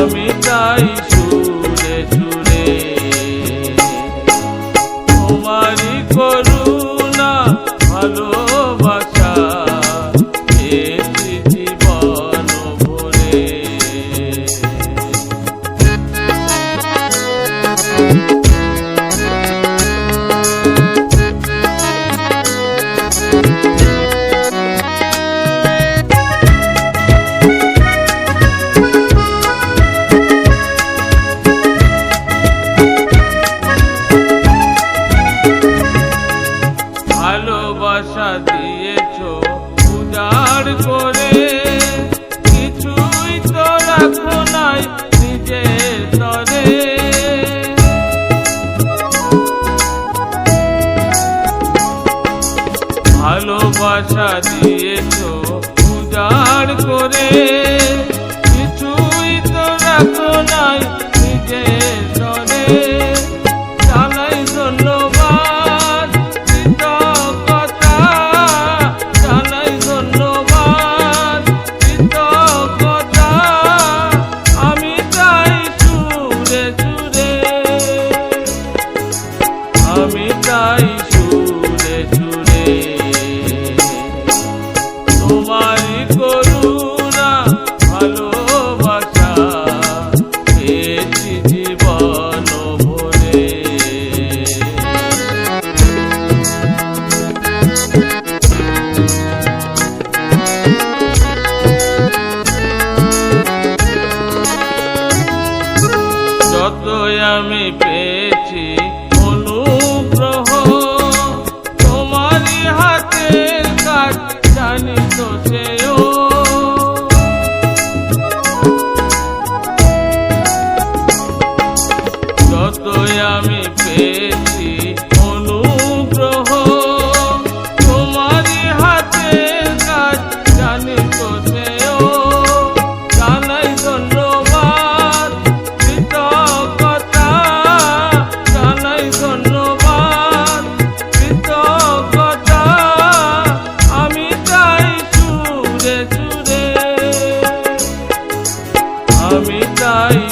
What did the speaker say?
আমি চাই ভালোবাসা দিয়েছ উজাড় করে কিছুই তো রাখো নাই। যত আমি পেয়েছি me dai